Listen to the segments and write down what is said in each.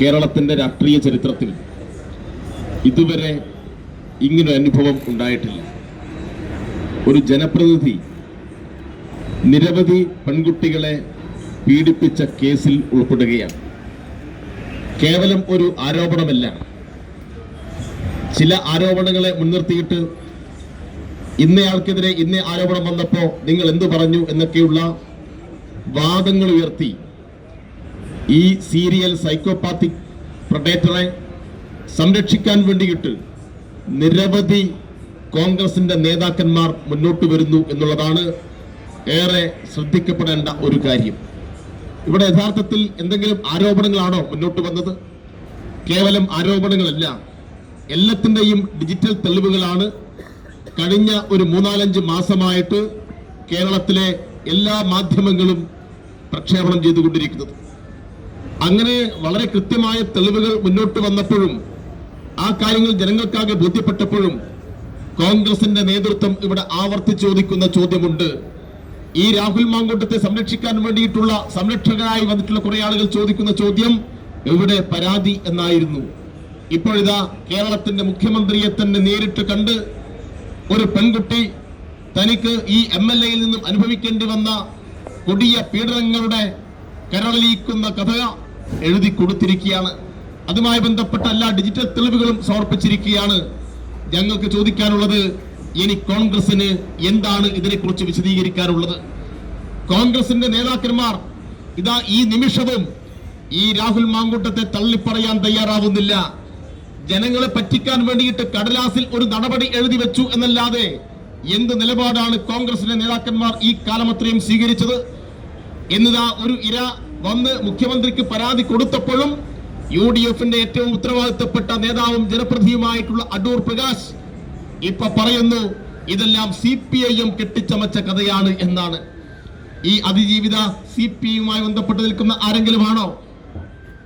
കേരളത്തിന്റെ രാഷ്ട്രീയ ചരിത്രത്തിൽ ഇതുവരെ ഇങ്ങനൊരു അനുഭവം ഉണ്ടായിട്ടില്ല. ഒരു ജനപ്രതിനിധി നിരവധി പെൺകുട്ടികളെ പീഡിപ്പിച്ച കേസിൽ ഉൾപ്പെടുകയാണ്. കേവലം ഒരു ആരോപണമല്ല. ചില ആരോപണങ്ങളെ മുൻനിർത്തിയിട്ട് ഇന്നയാൾക്കെതിരെ ഇന്നേ ആരോപണം വന്നപ്പോൾ നിങ്ങൾ എന്തു പറഞ്ഞു എന്നൊക്കെയുള്ള വാദങ്ങൾ ഉയർത്തി ഈ സീരിയൽ സൈക്കോപാത്തിക് പ്രൊഡേറ്ററെ സംരക്ഷിക്കാൻ വേണ്ടിയിട്ട് നിരവധി കോൺഗ്രസിന്റെ നേതാക്കന്മാർ മുന്നോട്ട് വരുന്നു എന്നുള്ളതാണ് ഏറെ ശ്രദ്ധിക്കപ്പെടേണ്ട ഒരു കാര്യം. ഇവിടെ യഥാർത്ഥത്തിൽ എന്തെങ്കിലും ആരോപണങ്ങളാണോ മുന്നോട്ട് വന്നത്? കേവലം ആരോപണങ്ങളല്ല. എല്ലാത്തിന്റെയും ഡിജിറ്റൽ തെളിവുകളാണ്. കഴിഞ്ഞ ഒരു മൂന്നാലഞ്ച് മാസമായിട്ട് കേരളത്തിലെ എല്ലാ മാധ്യമങ്ങളും പ്രക്ഷേപണം ചെയ്തുകൊണ്ടിരിക്കുന്നത്. അങ്ങനെ വളരെ കൃത്യമായ തെളിവുകൾ മുന്നോട്ട് വന്നപ്പോഴും ആ കാര്യങ്ങൾ ജനങ്ങൾക്കാകെ ബോധ്യപ്പെട്ടപ്പോഴും കോൺഗ്രസിന്റെ നേതൃത്വം ഇവിടെ ആവർത്തി ചോദിക്കുന്ന ചോദ്യമുണ്ട്. ഈ രാഹുൽ മാങ്കൂട്ടത്തെ സംരക്ഷിക്കാൻ വേണ്ടിയിട്ടുള്ള സംരക്ഷകരായി വന്നിട്ടുള്ള കുറെ ആളുകൾ ചോദിക്കുന്ന ചോദ്യം എവിടെ പരാതി എന്നായിരുന്നു. ഇപ്പോഴിതാ കേരളത്തിന്റെ മുഖ്യമന്ത്രിയെ തന്നെ നേരിട്ട് കണ്ട് ഒരു പെൺകുട്ടി തനിക്ക് ഈ എം എൽ എയിൽ നിന്നും അനുഭവിക്കേണ്ടി വന്ന കൊടിയ പീഡനങ്ങളുടെ കരളിയിക്കുന്ന കഥ എഴുതി കൊടുത്തിരിക്കുകയാണ്. അതുമായി ബന്ധപ്പെട്ട എല്ലാ ഡിജിറ്റൽ തെളിവുകളും സമർപ്പിച്ചിരിക്കുകയാണ്. ഞങ്ങൾക്ക് ചോദിക്കാനുള്ളത് ഇനി കോൺഗ്രസിന് എന്താണ് ഇതിനെക്കുറിച്ച് വിശദീകരിക്കാനുള്ളത്? കോൺഗ്രസിന്റെ നേതാക്കന്മാർ ഇതാ ഈ നിമിഷവും ഈ രാഹുൽ മാങ്കൂട്ടത്തെ തള്ളിപ്പറയാൻ തയ്യാറാവുന്നില്ല. ജനങ്ങളെ പറ്റിക്കാൻ വേണ്ടിയിട്ട് കടലാസിൽ ഒരു നടപടി എഴുതി വെച്ചു എന്നല്ലാതെ എന്ത് നിലപാടാണ് കോൺഗ്രസിന്റെ നേതാക്കന്മാർ ഈ കാലമത്രയും സ്വീകരിച്ചത്? എന്നിതാ ഒരു ഇര വന്ന് മുഖ്യമന്ത്രിക്ക് പരാതി കൊടുത്തപ്പോഴും യു ഡി എഫിന്റെ ഏറ്റവും ഉത്തരവാദിത്തപ്പെട്ട നേതാവും ജനപ്രതിനിധിയുമായിട്ടുള്ള അടൂർ പ്രകാശ് ഇപ്പൊ പറയുന്നു ഇതെല്ലാം സി പി ഐ എം കെട്ടിച്ചമച്ച കഥയാണ് എന്നാണ്. ഈ അതിജീവിത സി പി ഐയുമായി ബന്ധപ്പെട്ട് നിൽക്കുന്ന ആരെങ്കിലും ആണോ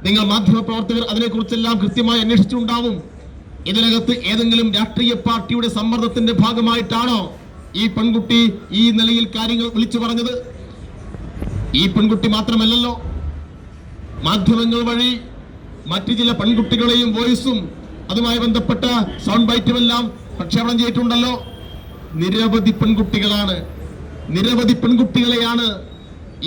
നിങ്ങൾ മാധ്യമപ്രവർത്തകർ അതിനെക്കുറിച്ചെല്ലാം കൃത്യമായി അന്വേഷിച്ചിട്ടുണ്ടാവും. ഇതിനകത്ത് ഏതെങ്കിലും രാഷ്ട്രീയ പാർട്ടിയുടെ സമ്മർദ്ദത്തിന്റെ ഭാഗമായിട്ടാണോ ഈ പെൺകുട്ടി ഈ നിലയിൽ കാര്യങ്ങൾ വിളിച്ചു പറഞ്ഞത്? ഈ പെൺകുട്ടി മാത്രമല്ലല്ലോ മാധ്യമങ്ങൾ വഴി മറ്റു ചില പെൺകുട്ടികളെയും വോയിസും അതുമായി ബന്ധപ്പെട്ട സൗണ്ട് ബൈറ്റുമെല്ലാം പ്രക്ഷേപണം ചെയ്തിട്ടുണ്ടല്ലോ. നിരവധി പെൺകുട്ടികളാണ്. നിരവധി പെൺകുട്ടികളെയാണ്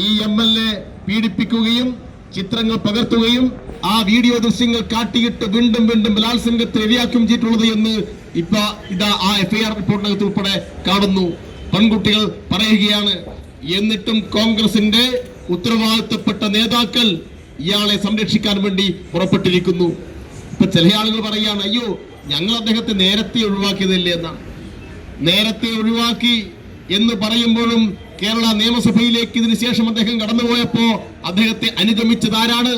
ഈ എം എൽ എ പീഡിപ്പിക്കുകയും ചിത്രങ്ങൾ പകർത്തുകയും ആ വീഡിയോ ദൃശ്യങ്ങൾ കാട്ടിയിട്ട് വീണ്ടും വീണ്ടും ബലാത്സംഗത്തെ ഇരയാക്കുകയും ചെയ്തിട്ടുള്ളത് എന്ന് ഇപ്പൊ ഇതാ ആ എഫ്ഐആർ റിപ്പോർട്ടിനകത്ത് ഉൾപ്പെടെ കാണുന്നു. പെൺകുട്ടികൾ പറയുകയാണ് എന്നിട്ടും കോൺഗ്രസിന്റെ ഉത്തരവാദിത്തപ്പെട്ട നേതാക്കൾ ഇയാളെ സംരക്ഷിക്കാൻ വേണ്ടി പുറപ്പെട്ടിരിക്കുന്നു. ഇപ്പൊ ചില ആളുകൾ പറയുകയാണ് അയ്യോ ഞങ്ങൾ അദ്ദേഹത്തെ നേരത്തെ ഒഴിവാക്കിയതല്ലേ എന്നാണ് നേരത്തെ ഒഴിവാക്കി എന്ന് പറയുമ്പോഴും കേരള നിയമസഭയിലേക്ക് ഇതിനു ശേഷം അദ്ദേഹം കടന്നുപോയപ്പോ അദ്ദേഹത്തെ അനുഗമിച്ചത് ആരാണ്?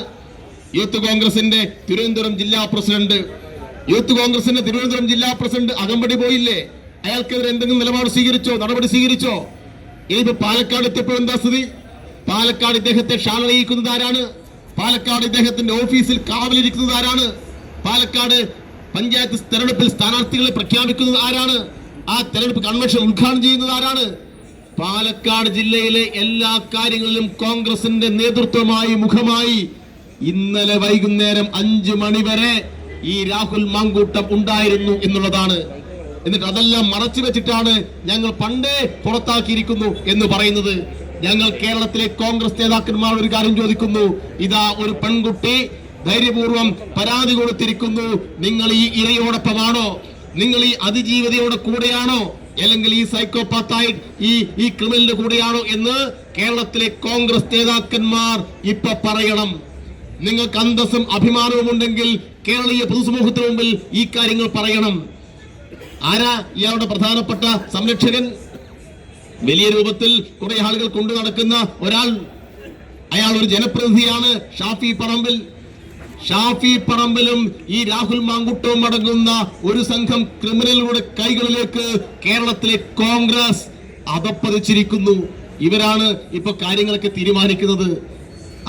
യൂത്ത് കോൺഗ്രസിന്റെ തിരുവനന്തപുരം ജില്ലാ പ്രസിഡന്റ്. യൂത്ത് കോൺഗ്രസിന്റെ തിരുവനന്തപുരം ജില്ലാ പ്രസിഡന്റ് അകമ്പടി പോയില്ലേ? അയാൾക്കെതിരെ എന്തെങ്കിലും നിലപാട് സ്വീകരിച്ചോ? നടപടി സ്വീകരിച്ചോ? ഇനിയിപ്പോ പാലക്കാട് എത്തിയപ്പോൾ എന്താ സ്ഥിതി? പാലക്കാട് ഇദ്ദേഹത്തെ ഷാളണിയിക്കുന്നത് ആരാണ്? പാലക്കാട് ഇദ്ദേഹത്തിന്റെ ഓഫീസിൽ കാവലിരിക്കുന്നത് ആരാണ്? പാലക്കാട് പഞ്ചായത്ത് തെരഞ്ഞെടുപ്പിൽ സ്ഥാനാർത്ഥികളെ പ്രഖ്യാപിക്കുന്നത് ആരാണ്? ആ തെരഞ്ഞെടുപ്പ് കൺവെൻഷൻ ഉദ്ഘാടനം ചെയ്യുന്നത് ആരാണ്? പാലക്കാട് ജില്ലയിലെ എല്ലാ കാര്യങ്ങളിലും കോൺഗ്രസിന്റെ നേതൃത്വമായി മുഖമായി ഇന്നലെ വൈകുന്നേരം അഞ്ചു മണിവരെ ഈ രാഹുൽ മാങ്കൂട്ടം ഉണ്ടായിരുന്നു എന്നുള്ളതാണ്. എന്നിട്ട് അതെല്ലാം മറച്ചു വെച്ചിട്ടാണ് ഞങ്ങൾ പണ്ടേ പുറത്താക്കിയിരിക്കുന്നു എന്ന് പറയുന്നത്. ഞങ്ങൾ കേരളത്തിലെ കോൺഗ്രസ് നേതാക്കന്മാർ ഒരു കാര്യം ചോദിക്കുന്നു. ഇതാ ഒരു പെൺകുട്ടി ധൈര്യപൂർവം പരാതി കൊടുത്തിരിക്കുന്നു. നിങ്ങൾ ഈ ഇരയോടൊപ്പമാണോ? നിങ്ങൾ ഈ അതിജീവിതയോടെ കൂടെയാണോ? അല്ലെങ്കിൽ ഈ സൈക്കോപാത്തായി ഈ ഈ ക്രിമിനലിന്റെ കൂടെയാണോ എന്ന് കേരളത്തിലെ കോൺഗ്രസ് നേതാക്കന്മാർ ഇപ്പൊ പറയണം. നിങ്ങൾക്ക് അന്തസ്സും അഭിമാനവും ഉണ്ടെങ്കിൽ കേരളീയ പൊതുസമൂഹത്തിന് മുമ്പിൽ ഈ കാര്യങ്ങൾ പറയണം. ആരാ ഇയാളുടെ പ്രധാനപ്പെട്ട സംരക്ഷകൻ? വലിയ രൂപത്തിൽ കുറെ ആളുകൾ കൊണ്ടു നടക്കുന്ന ഒരാൾ അയാൾ ഒരു ജനപ്രതിനിധിയാണ്. ഷാഫി പറമ്പിൽ ഷാഫി പറമ്പിലും ഈ രാഹുൽ മാങ്കുട്ടവും അടങ്ങുന്ന ഒരു സംഘം ക്രിമിനലുകളുടെ കൈകളിലേക്ക് കേരളത്തിലെ കോൺഗ്രസ് അതപ്പതിച്ചിരിക്കുന്നു ഇവരാണ് ഇപ്പൊ കാര്യങ്ങളൊക്കെ തീരുമാനിക്കുന്നത്.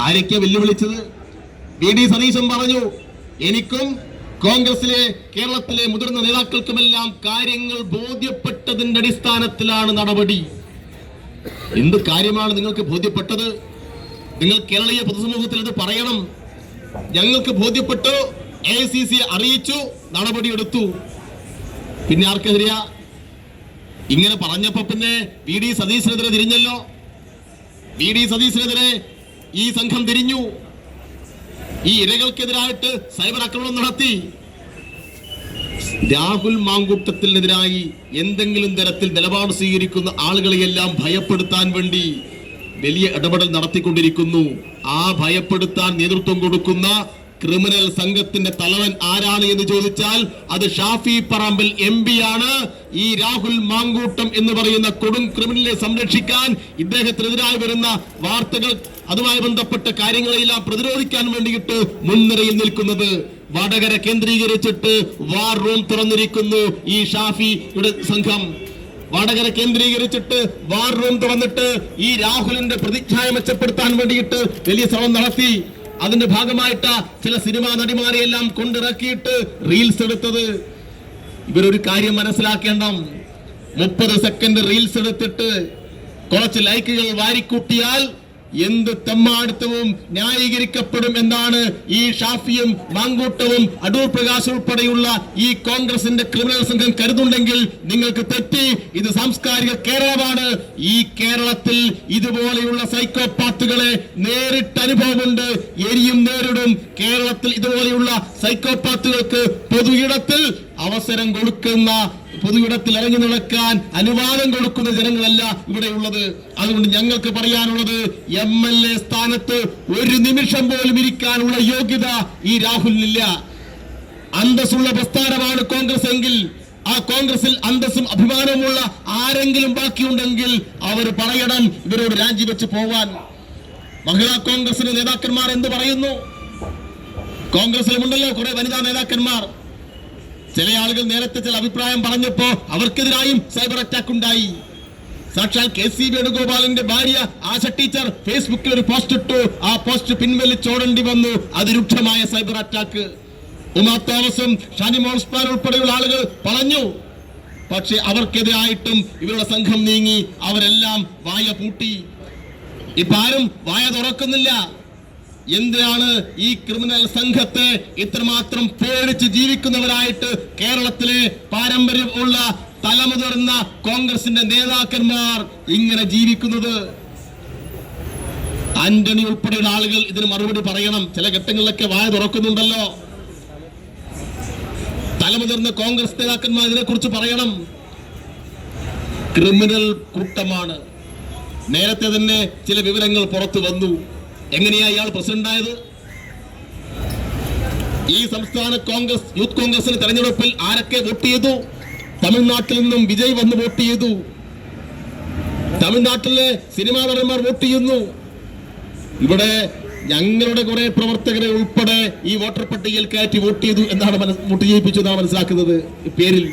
ആരൊക്കെ വെല്ലുവിളിച്ചത്? വി ഡി സതീശൻ പറഞ്ഞു എനിക്കും കോൺഗ്രസിലെ കേരളത്തിലെ മുതിർന്ന നേതാക്കൾക്കുമെല്ലാം കാര്യങ്ങൾ ബോധ്യപ്പെട്ടതിന്റെ അടിസ്ഥാനത്തിലാണ് നടപടി. എന്ത് കാര്യമാണ് നിങ്ങൾക്ക് ബോധ്യപ്പെട്ടത്? നിങ്ങൾ കേരളീയ പൊതുസമൂഹത്തിൽ ഇത് പറയണം. ഞങ്ങൾക്ക് ബോധ്യപ്പെട്ടു എ സി സി അറിയിച്ചു നടപടിയെടുത്തു. പിന്നെ ആർക്കെതിരെയാ? ഇങ്ങനെ പറഞ്ഞപ്പോ പിന്നെ വി ഡി സതീശനെതിരെ തിരിഞ്ഞല്ലോ. വി ഡി സതീശനെതിരെ ഈ സംഘം തിരിഞ്ഞു. ഈ ഇരകൾക്കെതിരായിട്ട് സൈബർ ആക്രമണം നടത്തി. രാഹുൽ മാങ്കൂട്ടത്തിനെതിരായി എന്തെങ്കിലും തരത്തിൽ നിലപാട് സ്വീകരിക്കുന്ന ആളുകളെയെല്ലാം ഭയപ്പെടുത്താൻ വേണ്ടി വലിയ ഇടപെടൽ നടത്തിക്കൊണ്ടിരിക്കുന്നു. ആ ഭയപ്പെടുത്താൻ നേതൃത്വം കൊടുക്കുന്ന ക്രിമിനൽ സംഘത്തിന്റെ തലവൻ ആരാണ് എന്ന് ചോദിച്ചാൽ അത് ഷാഫി പറമ്പിൽ എം ആണ് ഈ രാഹുൽ മാങ്കൂട്ടം എന്ന് പറയുന്ന കൊടും ക്രിമിനലിനെ സംരക്ഷിക്കാൻ ഇദ്ദേഹത്തിനെതിരായി വരുന്ന വാർത്തകൾ അതുമായി ബന്ധപ്പെട്ട കാര്യങ്ങളെല്ലാം പ്രതിരോധിക്കാൻ വേണ്ടിയിട്ട് മുൻനിരയിൽ നിൽക്കുന്നത് വടകര കേന്ദ്രീകരിച്ചിട്ട് വാർ റൂം തുറന്നിരിക്കുന്നു ഈ ഷാഫിയുടെ സംഘം. വടകര കേന്ദ്രീകരിച്ചിട്ട് വാർ റൂം തുറന്നിട്ട് ഈ രാഹുലിന്റെ പ്രതിച്ഛായ മെച്ചപ്പെടുത്താൻ വേണ്ടിയിട്ട് വലിയ ശ്രമം നടത്തി. അതിന്റെ ഭാഗമായിട്ട് ചില സിനിമാ നടിമാരെയെല്ലാം കൊണ്ടിറക്കിയിട്ട് റീൽസ് എടുത്തത്. ഇവരൊരു കാര്യം മനസ്സിലാക്കേണ്ട. മുപ്പത് സെക്കൻഡ് റീൽസ് എടുത്തിട്ട് കുറച്ച് ലൈക്കുകൾ വാരിക്കൂട്ടിയാൽ എന്ത് തെമ്മാടിത്തവും ന്യായീകരിക്കപ്പെടും എന്നാണ് ഈ ഷാഫിയും മാങ്കൂട്ടവും അടൂർ പ്രകാശ് ഉൾപ്പെടെയുള്ള ഈ കോൺഗ്രസിന്റെ ക്രിമിനൽ സംഘം കരുതുണ്ടെങ്കിൽ നിങ്ങൾക്ക് തെറ്റി. ഇത് സാംസ്കാരിക കേരളമാണ്. ഈ കേരളത്തിൽ ഇതുപോലെയുള്ള സൈക്കോപാത്തുകളെ നേരിട്ട് അനുഭവമുണ്ട് എരിയും നേരിടും. കേരളത്തിൽ ഇതുപോലെയുള്ള സൈക്കോപാത്തുകൾക്ക് പൊതു ഇടത്തിൽ അവസരം കൊടുക്കുന്ന പൊതുവിടത്തിൽ ഇറങ്ങി നടക്കാൻ അനുവാദം കൊടുക്കുന്ന ജനങ്ങളല്ല ഇവിടെയുള്ളത്. അതുകൊണ്ട് ഞങ്ങൾക്ക് പറയാനുള്ളത് എം എൽ എ സ്ഥാനത്ത് ഒരു നിമിഷം പോലും ഇരിക്കാനുള്ള യോഗ്യത ഈ രാഹുലിനില്ല. അന്തസ്സുള്ള പ്രസ്ഥാനമാണ് കോൺഗ്രസ് എങ്കിൽ ആ കോൺഗ്രസിൽ അന്തസ്സും അഭിമാനവുമുള്ള ആരെങ്കിലും ബാക്കിയുണ്ടെങ്കിൽ അവർ പറയണം ഇവരോട് രാജിവെച്ച് പോവാൻ. മഹിളാ കോൺഗ്രസിലെ നേതാക്കന്മാർ എന്ത് പറയുന്നു? കോൺഗ്രസിലുമുണ്ടല്ലോ കുറെ വനിതാ നേതാക്കന്മാർ. ചില ആളുകൾ നേരത്തെ ചില അഭിപ്രായം പറഞ്ഞപ്പോ അവർക്കെതിരായും സൈബർ അറ്റാക്ക് ഉണ്ടായി. സാക്ഷാൽ കെ സി വേണുഗോപാലിന്റെ ഭാര്യ ആശ ടീച്ചർ ഫേസ്ബുക്കിൽ ഒരു പോസ്റ്റ് ഇട്ടു. ആ പോസ്റ്റ് പിൻവലിച്ചോടേണ്ടി വന്നു. അതിരൂക്ഷമായ സൈബർ അറ്റാക്ക് ഉമാ തോമസും ഷാനിമോൾ സ്പാൻ ഉൾപ്പെടെയുള്ള ആളുകൾ പറഞ്ഞു. പക്ഷെ അവർക്കെതിരായിട്ടും ഇവരുടെ സംഘം നീങ്ങി. അവരെല്ലാം വായ പൂട്ടി. ഇപ്പൊ ആരും വായ തുറക്കുന്നില്ല. എന്തിനാണ് ഈ ക്രിമിനൽ സംഘത്തെ ഇത്രമാത്രം പേടിച്ച് ജീവിക്കുന്നവരായിട്ട് കേരളത്തിലെ പാരമ്പര്യം ഉള്ള തലമുതിർന്ന കോൺഗ്രസിന്റെ നേതാക്കന്മാർ ഇങ്ങനെ ജീവിക്കുന്നത്? ആന്റണി ഉൾപ്പെടെയുള്ള ആളുകൾ ഇതിന് മറുപടി പറയണം. ചില ഘട്ടങ്ങളിലൊക്കെ വായ തുറക്കുന്നുണ്ടല്ലോ. തലമുതിർന്ന കോൺഗ്രസ് നേതാക്കന്മാർ ഇതിനെ കുറിച്ച് പറയണം. ക്രിമിനൽ കൂട്ടമാണ്. നേരത്തെ തന്നെ ചില വിവരങ്ങൾ പുറത്തു വന്നു. എങ്ങനെയാ ഇയാൾ പ്രസിഡന്റ് ആയത് ഈ സംസ്ഥാന കോൺഗ്രസ് യൂത്ത് കോൺഗ്രസിന് തെരഞ്ഞെടുപ്പിൽ ആരൊക്കെ വോട്ട് ചെയ്തു? തമിഴ്നാട്ടിൽ നിന്നും വിജയ് വന്ന് വോട്ട് ചെയ്തു. തമിഴ്നാട്ടിലെ സിനിമാ നടന്മാർ വോട്ട് ചെയ്യുന്നു. ഇവിടെ ഞങ്ങളുടെ കുറെ പ്രവർത്തകരെ ഉൾപ്പെടെ ഈ വോട്ടർ പട്ടികയിൽ കയറ്റി വോട്ട് ചെയ്തു എന്നാണ് വോട്ട് ചെയ്യിപ്പിച്ചു എന്നാണ് മനസ്സിലാക്കുന്നത്. പേരിൽ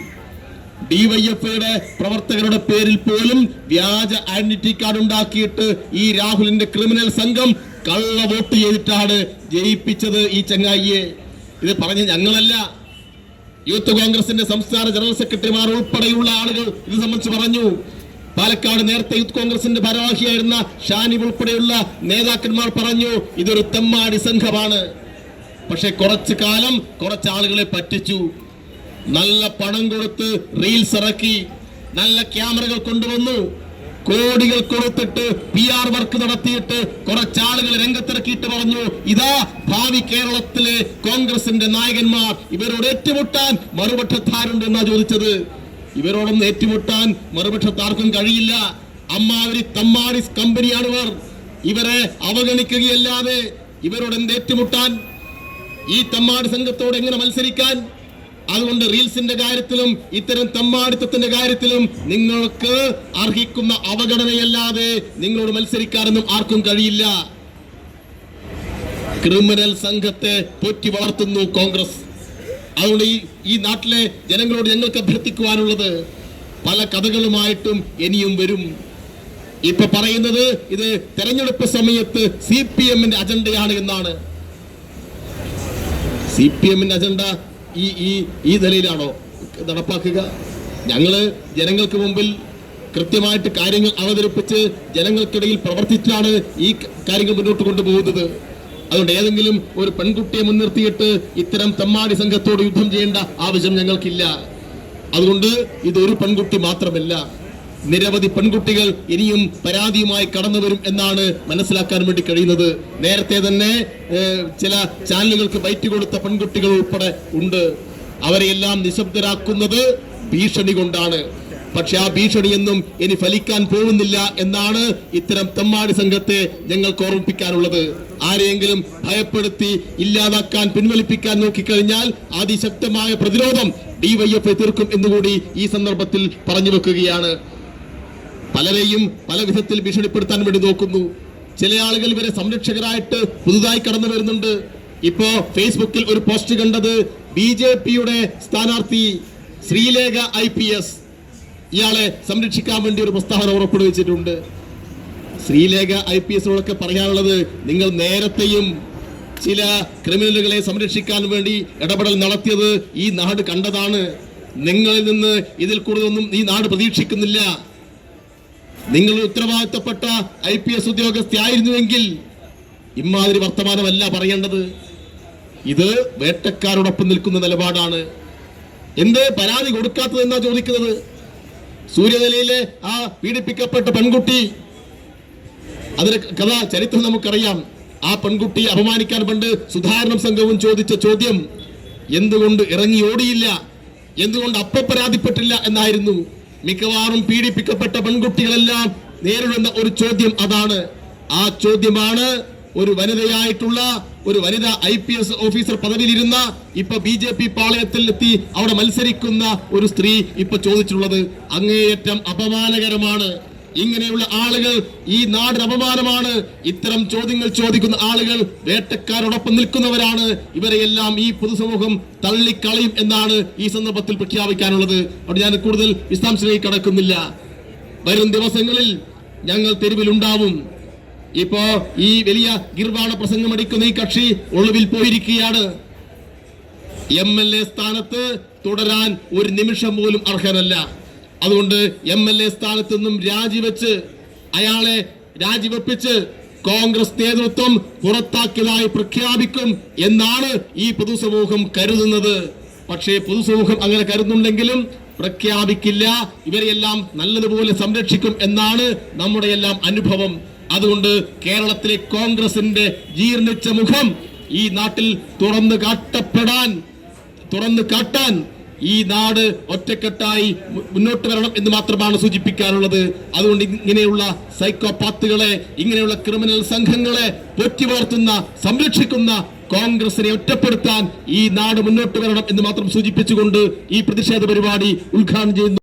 ഡിവൈഎഫ്ഐയുടെ പ്രവർത്തകരുടെ പേരിൽ പോലും വ്യാജ ഐഡന്റിറ്റി കാർഡ് ഉണ്ടാക്കിയിട്ട് ഈ രാഹുലിന്റെ ക്രിമിനൽ സംഘം കള്ള വോട്ട് ചെയ്തിട്ടാണ് ജയിപ്പിച്ചത് ഈ ചങ്ങായിയെ. ഇത് പറഞ്ഞ ഞങ്ങളല്ല. യൂത്ത് കോൺഗ്രസിന്റെ സംസ്ഥാന ജനറൽ സെക്രട്ടറിമാർ ഉൾപ്പെടെയുള്ള ആളുകൾ ഇത് സംബന്ധിച്ച് പറഞ്ഞു. പാലക്കാട് നേരത്തെ യൂത്ത് കോൺഗ്രസിന്റെ ഭാരവാഹിയായിരുന്ന ഷാനി ഉൾപ്പെടെയുള്ള നേതാക്കന്മാർ പറഞ്ഞു ഇതൊരു തെമ്മാടി സംഘമാണ്. പക്ഷെ കുറച്ചു കാലം കുറച്ച് ആളുകളെ പറ്റിച്ചു. നല്ല പണം കൊടുത്ത് റീൽസ് ഇറക്കി നല്ല ക്യാമറകൾ കൊണ്ടുവന്നു. കോടികൾ കൊടുത്തിട്ട് പി ആർ വർക്ക് നടത്തിയിട്ട് കുറച്ചാളുകൾ രംഗത്തിറക്കിയിട്ട് പറഞ്ഞു ഇതാ ഭാവി കേരളത്തിലെ കോൺഗ്രസിന്റെ നായകന്മാർ. ഇവരോട് ഏറ്റുമുട്ടാൻ മറുപക്ഷത്താരുണ്ട് എന്നാ ചോദിച്ചത്. ഇവരോടൊന്നും ഏറ്റുമുട്ടാൻ മറുപക്ഷത്താർക്കും കഴിയില്ല. അമ്മാവരി തമ്മാടി കമ്പനിയാണ് ഇവർ. ഇവരെ അവഗണിക്കുകയല്ലാതെ ഇവരോട് എന്ത് ഏറ്റുമുട്ടാൻ? ഈ തമ്മാടി സംഘത്തോട് എങ്ങനെ മത്സരിക്കാൻ? അതുകൊണ്ട് റീൽസിന്റെ കാര്യത്തിലും ഇത്തരം തമ്മാടിത്തത്തിന്റെ കാര്യത്തിലും നിങ്ങൾക്ക് അർഹിക്കുന്ന അവഗണനയല്ലാതെ നിങ്ങളോട് മത്സരിക്കാനൊന്നും ആർക്കും കഴിയില്ല. ക്രിമിനൽ സംഘത്തെ പൊറ്റി വളർത്തുന്നു കോൺഗ്രസ്. അതുകൊണ്ട് ഈ ഈ നാട്ടിലെ ജനങ്ങളോട് ഞങ്ങൾക്ക് അഭ്യർത്ഥിക്കുവാനുള്ളത് പല കഥകളുമായിട്ടും ഇനിയും വരും. ഇപ്പൊ പറയുന്നത് ഇത് തെരഞ്ഞെടുപ്പ് സമയത്ത് സി പി എമ്മിന്റെ അജണ്ടയാണ് എന്നാണ്. സി പി എമ്മിന്റെ അജണ്ട ഈ ഈ ഈ നിലയിലാണോ നടപ്പാക്കുക? ഞങ്ങൾ ജനങ്ങൾക്ക് മുമ്പിൽ കൃത്യമായിട്ട് കാര്യങ്ങൾ അവതരിപ്പിച്ച് ജനങ്ങൾക്കിടയിൽ പ്രവർത്തിച്ചാണ് ഈ കാര്യങ്ങൾ മുന്നോട്ട് കൊണ്ടുപോകുന്നത്. അതുകൊണ്ട് ഏതെങ്കിലും ഒരു പെൺകുട്ടിയെ മുൻനിർത്തിയിട്ട് ഇത്തരം തമ്മാടി സംഘത്തോട് യുദ്ധം ചെയ്യേണ്ട ആവശ്യം ഞങ്ങൾക്കില്ല. അതുകൊണ്ട് ഇതൊരു പെൺകുട്ടി മാത്രമല്ല. നിരവധി പെൺകുട്ടികൾ ഇനിയും പരാതിയുമായി കടന്നു വരും എന്നാണ് മനസ്സിലാക്കാൻ വേണ്ടി കഴിയുന്നത്. നേരത്തെ തന്നെ ചില ചാനലുകൾക്ക് ബൈറ്റ് കൊടുത്ത പെൺകുട്ടികൾ ഉൾപ്പെടെ ഉണ്ട്. അവരെയെല്ലാം നിശബ്ദരാക്കുന്നത് ഭീഷണി കൊണ്ടാണ്. പക്ഷെ ആ ഭീഷണിയൊന്നും ഇനി ഫലിക്കാൻ പോകുന്നില്ല എന്നാണ് ഇത്തരം തെമ്മാടി സംഘത്തെ ഞങ്ങൾക്ക് ഓർമ്മിപ്പിക്കാനുള്ളത്. ആരെയെങ്കിലും ഭയപ്പെടുത്തി ഇല്ലാതാക്കാൻ പിൻവലിപ്പിക്കാൻ നോക്കിക്കഴിഞ്ഞാൽ അതിശക്തമായ പ്രതിരോധം ഡിവൈഎഫ്ഐ തീർക്കും എന്നുകൂടി ഈ സന്ദർഭത്തിൽ പറഞ്ഞു വെക്കുകയാണ്. പലരെയും പല വിധത്തിൽ ഭീഷണിപ്പെടുത്താൻ വേണ്ടി നോക്കുന്നു. ചില ആളുകൾ ഇവരെ സംരക്ഷകരായിട്ട് പുതുതായി കടന്നു വരുന്നുണ്ട്. ഇപ്പോ ഫേസ്ബുക്കിൽ ഒരു പോസ്റ്റ് കണ്ടത് ബി ജെ പിയുടെ സ്ഥാനാർത്ഥി ശ്രീലേഖ ഐ പി എസ്. ഇയാളെ സംരക്ഷിക്കാൻ വേണ്ടി ഒരു പ്രസ്താവന ഉറപ്പെടുവിച്ചിട്ടുണ്ട് ശ്രീലേഖ ഐ പി എസിനോടൊക്കെ പറയാനുള്ളത് നിങ്ങൾ നേരത്തെയും ചില ക്രിമിനലുകളെ സംരക്ഷിക്കാൻ വേണ്ടി ഇടപെടൽ നടത്തിയത് ഈ നാട് കണ്ടതാണ്. നിങ്ങളിൽ നിന്ന് ഇതിൽ കൂടുതലൊന്നും ഈ നാട് പ്രതീക്ഷിക്കുന്നില്ല. നിങ്ങൾ ഉത്തരവാദിത്തപ്പെട്ട ഐ പി എസ് ഉദ്യോഗസ്ഥയായിരുന്നുവെങ്കിൽ ഇമാതിരി വർത്തമാനമല്ല പറയേണ്ടത്. ഇത് വേട്ടക്കാരോടൊപ്പം നിൽക്കുന്ന നിലപാടാണ്. എന്ത് പരാതി കൊടുക്കാത്തത് എന്നാ ചോദിക്കുന്നത്? സൂര്യനിലയിലെ ആ പീഡിപ്പിക്കപ്പെട്ട പെൺകുട്ടി അതിന് കഥ ചരിത്രം നമുക്കറിയാം. ആ പെൺകുട്ടിയെ അപമാനിക്കാൻ പണ്ട് സുധാരണം സംഘവും ചോദിച്ച ചോദ്യം എന്തുകൊണ്ട് ഇറങ്ങി ഓടിയില്ല? എന്തുകൊണ്ട് അപ്പ പരാതിപ്പെട്ടില്ല എന്നായിരുന്നു? മിക്കവാറും പീഡിപ്പിക്കപ്പെട്ട പെൺകുട്ടികളെല്ലാം നേരിടുന്ന ഒരു ചോദ്യം അതാണ്. ആ ചോദ്യമാണ് ഒരു വനിതയായിട്ടുള്ള ഒരു വനിത ഐ പി എസ് ഓഫീസർ പദവിയിലിരുന്ന ഇപ്പൊ ബി ജെ പി പാളയത്തിൽ എത്തി അവിടെ മത്സരിക്കുന്ന ഒരു സ്ത്രീ ഇപ്പൊ ചോദിച്ചിട്ടുള്ളത്. അങ്ങേയറ്റം അപമാനകരമാണ്. ഇങ്ങനെയുള്ള ആളുകൾ ഈ നാടിന് അപമാനമാണ്. ഇത്തരം ചോദ്യങ്ങൾ ചോദിക്കുന്ന ആളുകൾ വേട്ടക്കാരോടൊപ്പം നിൽക്കുന്നവരാണ്. ഇവരെയെല്ലാം ഈ പൊതുസമൂഹം തള്ളിക്കളയും എന്നാണ് ഈ സന്ദർഭത്തിൽ പ്രഖ്യാപിക്കാനുള്ളത്. അവിടെ ഞാൻ കൂടുതൽ വിശദാംശങ്ങളിൽ കടക്കുന്നില്ല. വരും ദിവസങ്ങളിൽ ഞങ്ങൾ തെരുവിലുണ്ടാവും. ഇപ്പോ ഈ വലിയ ഗിർവാണ പ്രസംഗം അടിക്കുന്ന ഈ കക്ഷി ഒളിവിൽ പോയിരിക്കുകയാണ്. എം എൽ എ സ്ഥാനത്ത് തുടരാൻ ഒരു നിമിഷം പോലും അർഹനല്ല. അതുകൊണ്ട് എം എൽ എ സ്ഥാനത്ത് നിന്നും രാജിവെച്ച് അയാളെ രാജിവെപ്പിച്ച് കോൺഗ്രസ് നേതൃത്വം പുറത്താക്കിയതായി പ്രഖ്യാപിക്കും എന്നാണ് ഈ പൊതുസമൂഹം കരുതുന്നത്. പക്ഷേ പൊതുസമൂഹം അങ്ങനെ കരുതുന്നുണ്ടെങ്കിലും പ്രഖ്യാപിക്കില്ല. ഇവരെയെല്ലാം നല്ലതുപോലെ സംരക്ഷിക്കും എന്നാണ് നമ്മുടെ എല്ലാം അനുഭവം. അതുകൊണ്ട് കേരളത്തിലെ കോൺഗ്രസിന്റെ ജീർണിച്ച മുഖം ഈ നാട്ടിൽ തുറന്നു കാട്ടപ്പെടാൻ തുറന്നു കാട്ടാൻ ഈ നാട് ഒറ്റക്കെട്ടായി മുന്നോട്ട് വരണം എന്ന് മാത്രമാണ് സൂചിപ്പിക്കാനുള്ളത്. അതുകൊണ്ട് ഇങ്ങനെയുള്ള സൈക്കോപാത്തുകളെ ഇങ്ങനെയുള്ള ക്രിമിനൽ സംഘങ്ങളെ പൊറ്റി വളർത്തുന്ന സംരക്ഷിക്കുന്ന കോൺഗ്രസിനെ ഒറ്റപ്പെടുത്താൻ ഈ നാട് മുന്നോട്ട് വരണം എന്ന് മാത്രം സൂചിപ്പിച്ചുകൊണ്ട് ഈ പ്രതിഷേധ പരിപാടി ഉദ്ഘാടനം ചെയ്യുന്നു.